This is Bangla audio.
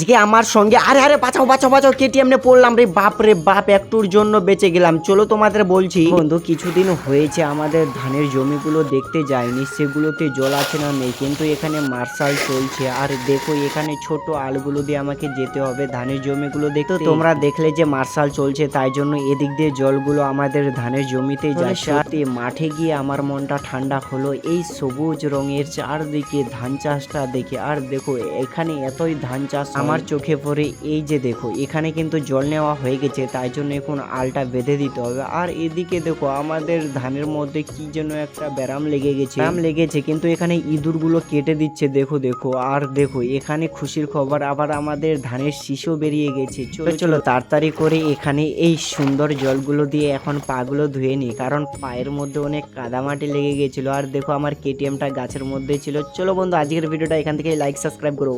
আজকে আমার সঙ্গে আরে আরে বাঁচাও বাঁচাও বাঁচাও কেটিএম নে পড়লাম রে বাপ রে বাপ একটুর জন্য বেঁচে গেলাম। চলো তোমাদের বলছি বন্ধু কিছুদিন হয়েছে আমাদের ধানের জমিগুলো দেখতে যায়নি সেগুলোতে জল আছে না নেই কিন্তু এখানে মার্শাল চলছে। আর দেখো এখানে ছোট আলগুলো দিয়ে আমাকে যেতে হবে ধানের জমিগুলো দেখতে। তোমরা দেখলে যে মার্শাল চলছে তাই জন্য এদিক দিয়ে জলগুলো আমাদের ধানের জমিতে যায় সাথে মাঠে গিয়ে আমার মনটা ঠান্ডা হলো এই সবুজ রঙের চারদিকে ধান চাষটা দেখে। আর দেখো এখানে এতই ধান চাষ আমার চোখে পড়ে। এই যে দেখো এখানে কিন্তু জল নেওয়া হয়ে গেছে তাই জন্য এখন আলটা বেঁধে দিতে হবে। আর এদিকে দেখো আমাদের ধানের মধ্যে কি যেন একটা ব্যারাম লেগে গেছে। ব্যারাম লেগেছে কিন্তু এখানে ইঁদুরগুলো কেটে দিচ্ছে দেখো দেখো। আর দেখো এখানে খুশির খবর আবার আমাদের ধানের শিশু বেরিয়ে গেছে। চলো চলো তাড়াতাড়ি করে এখানে এই সুন্দর জলগুলো দিয়ে এখন পাগুলো ধুয়ে নি কারণ পায়ের মধ্যে অনেক কাদামাটি লেগে গেছিল। আর দেখো আমার কেটিএমটা গাছের মধ্যে ছিল। চলো বন্ধু আজকের ভিডিওটা এখান থেকে লাইক সাবস্ক্রাইব করো।